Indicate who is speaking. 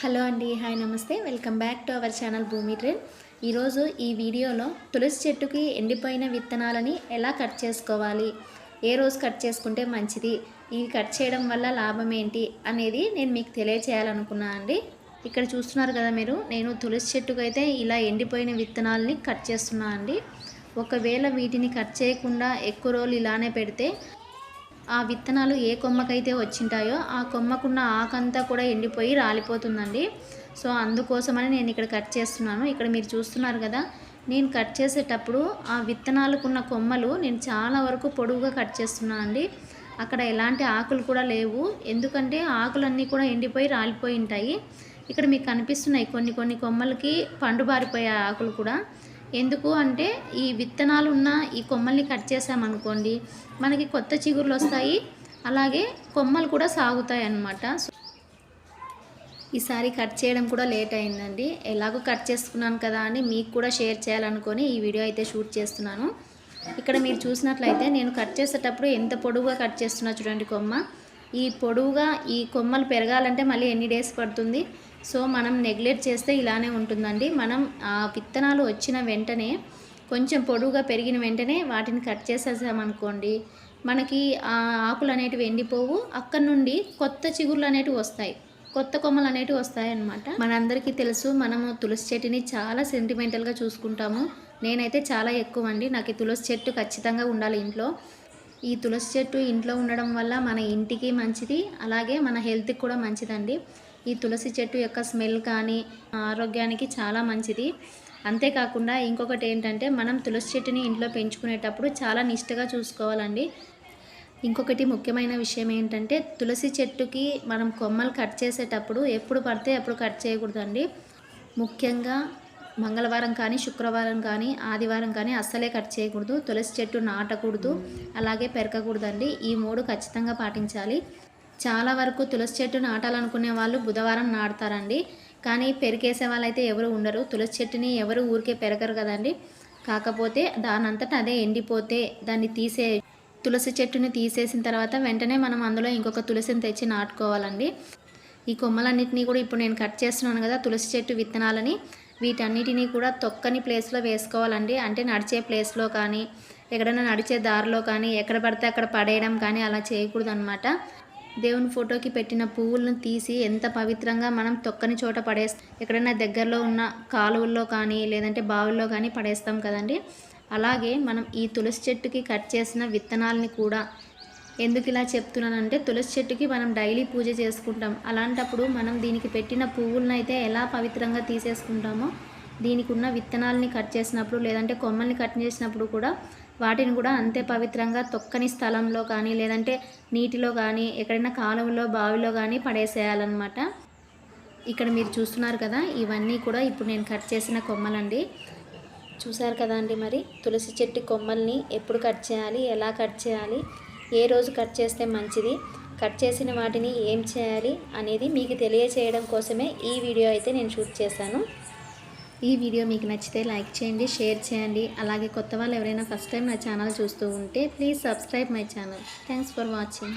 Speaker 1: Hello అండి hi నమస్తే. Welcome back to our channel Bhoomi trend. ఈరోజు ఈ వీడియోలో తులసి చెట్టుకి ఎండిపోయిన విత్తనాలని ఎలా కట్ చేసుకోవాలి? ఏ రోజు కట్ చేసుకుంటే మంచిది? ఇవి కట్ చేయడం వల్ల లాభం ఏంటి? అనేది నేను మీకు తెలియచేయాలనుకున్నా అండి. ఇక్కడ చూస్తున్నారు కదా మీరు నేను తులసి చెట్టుకు అయితే ఇలా ఎండిపోయిన విత్తనాలని కట్ చేస్తున్నా అండి. ఒకవేళ వీటిని కట్ చేయకుండా ఎక్కువ రోజులు ఇలానే పెడితే ఆ విత్తనాలు ఏ కొమ్మకైతే వచ్చింటాయో ఆ కొమ్మకున్న ఆకంతా కూడా ఎండిపోయి రాలిపోతుందండి. సో అందుకోసమని నేను ఇక్కడ కట్ చేస్తున్నాను. ఇక్కడ మీరు చూస్తున్నారు కదా నేను కట్ చేసేటప్పుడు ఆ విత్తనాలకున్న కొమ్మలు నేను చాలా వరకు పొడవుగా కట్ చేస్తున్నాను అండి అక్కడ ఎలాంటి ఆకులు కూడా లేవు. ఎందుకంటే ఆకులన్నీ కూడా ఎండిపోయి రాలిపోయి ఉంటాయి. ఇక్కడ మీకు కనిపిస్తున్నాయి కొన్ని కొన్ని కొమ్మలకి పండు బారిపోయే ఆకులు కూడా. ఎందుకు అంటే ఈ విత్తనాలు ఉన్న ఈ కొమ్మల్ని కట్ చేసామనుకోండి మనకి కొత్త చిగురులు వస్తాయి అలాగే కొమ్మలు కూడా సాగుతాయి అన్నమాట. ఈసారి కట్ చేయడం కూడా లేట్ అయిందండి. ఎలాగో కట్ చేసుకున్నాను కదా అని మీకు కూడా షేర్ చేయాలనుకొని ఈ వీడియో అయితే షూట్ చేస్తున్నాను. ఇక్కడ మీరు చూసినట్లయితే నేను కట్ చేసేటప్పుడు ఎంత పొడవుగా కట్ చేస్తున్నా చూడండి కొమ్మ. ఈ పొడవుగా ఈ కొమ్మలు పెరగాలంటే మళ్ళీ ఎన్ని డేస్ పడుతుంది? సో మనం నెగ్లెక్ట్ చేస్తే ఇలానే ఉంటుందండి. మనం ఆ విత్తనాలు వచ్చిన వెంటనే కొంచెం పొడువుగా పెరిగిన వెంటనే వాటిని కట్ చేసేసామనుకోండి మనకి ఆ ఆకులు అనేటివి ఎండిపోవు. అక్కడ నుండి కొత్త చిగుర్లు అనేటివి వస్తాయి. కొత్త కొమ్మలు అనేటివి వస్తాయి అన్నమాట మనందరికీ తెలుసు మనము తులసి చెట్టుని చాలా సెంటిమెంటల్గా చూసుకుంటాము. నేనైతే చాలా ఎక్కువ అండి నాకు ఈ తులసి చెట్టు ఖచ్చితంగా ఉండాలి ఇంట్లో. ఈ తులసి చెట్టు ఇంట్లో ఉండడం వల్ల మన ఇంటికి మంచిది అలాగే మన హెల్త్కి కూడా మంచిదండి. ఈ తులసి చెట్టు యొక్క స్మెల్ కానీ ఆరోగ్యానికి చాలా మంచిది. అంతేకాకుండా ఇంకొకటి ఏంటంటే మనం తులసి చెట్టుని ఇంట్లో పెంచుకునేటప్పుడు చాలా నిష్టగా చూసుకోవాలండి. ఇంకొకటి ముఖ్యమైన విషయం ఏంటంటే తులసి చెట్టుకి మనం కొమ్మలు కట్ చేసేటప్పుడు ఎప్పుడు పడితే అప్పుడు కట్ చేయకూడదండి. ముఖ్యంగా మంగళవారం కానీ శుక్రవారం కానీ ఆదివారం కానీ అస్సలే కట్ చేయకూడదు. తులసి చెట్టు నాటకూడదు అలాగే పెరకకూడదండి. ఈ మూడు ఖచ్చితంగా పాటించాలి. చాలా వరకు తులసి చెట్టు నాటాలనుకునే వాళ్ళు బుధవారం నాటుతారండి. కానీ పెరికేసే వాళ్ళైతే ఎవరు ఉండరు. తులసి చెట్టుని ఎవరు ఊరికే పెరగరు కదండి. కాకపోతే దానంతట అదే ఎండిపోతే దాన్ని తీసే తులసి చెట్టుని తీసేసిన తర్వాత వెంటనే మనం అందులో ఇంకొక తులసిని తెచ్చి నాటుకోవాలండి. ఈ కొమ్మలన్నింటినీ కూడా ఇప్పుడు నేను కట్ చేస్తున్నాను కదా తులసి చెట్టు విత్తనాలని. వీటన్నిటినీ కూడా తొక్కని ప్లేస్లో వేసుకోవాలండి. అంటే నడిచే ప్లేస్లో కానీ ఎక్కడైనా నడిచే దారిలో కానీ ఎక్కడ పడితే అక్కడ పడేయడం కానీ అలా చేయకూడదు అనమాట దేవుని ఫోటోకి పెట్టిన పువ్వులను తీసి ఎంత పవిత్రంగా మనం తొక్కని చోట పడేస్తాం ఎక్కడైనా దగ్గరలో ఉన్న కాలువల్లో కానీ లేదంటే బావుల్లో కానీ పడేస్తాం కదండి. అలాగే మనం ఈ తులసి చెట్టుకి కట్ చేసిన విత్తనాలని కూడా ఎందుకు ఇలా చెప్తున్నానంటే తులసి చెట్టుకి మనం డైలీ పూజ చేసుకుంటాం. అలాంటప్పుడు మనం దీనికి పెట్టిన పువ్వులను అయితే ఎలా పవిత్రంగా తీసేసుకుంటామో దీనికి ఉన్న విత్తనాలని కట్ చేసినప్పుడు లేదంటే కొమ్మల్ని కట్ చేసినప్పుడు కూడా వాటిని కూడా అంతే పవిత్రంగా తొక్కని స్థలంలో కానీ లేదంటే నీటిలో కానీ ఎక్కడైనా కాలువలో బావిలో కానీ పడేసేయాలన్నమాట. ఇక్కడ మీరు చూస్తున్నారు కదా ఇవన్నీ కూడా ఇప్పుడు నేను కట్ చేసిన కొమ్మలండి. చూసారు కదా అండి మరి? తులసి చెట్టు కొమ్మల్ని ఎప్పుడు కట్ చేయాలి ఎలా కట్ చేయాలి ఏ రోజు కట్ చేస్తే మంచిది కట్ చేసిన వాటిని ఏం చేయాలి అనేది మీకు తెలియచేయడం కోసమే ఈ వీడియో అయితే నేను షూట్ చేశాను. ఈ వీడియో మీకు నచ్చితే లైక్ చేయండి షేర్ చేయండి. అలాగే కొత్త వాళ్ళు ఎవరైనా ఫస్ట్ టైం నా ఛానల్ చూస్తూ ఉంటే please subscribe my channel. Thanks for watching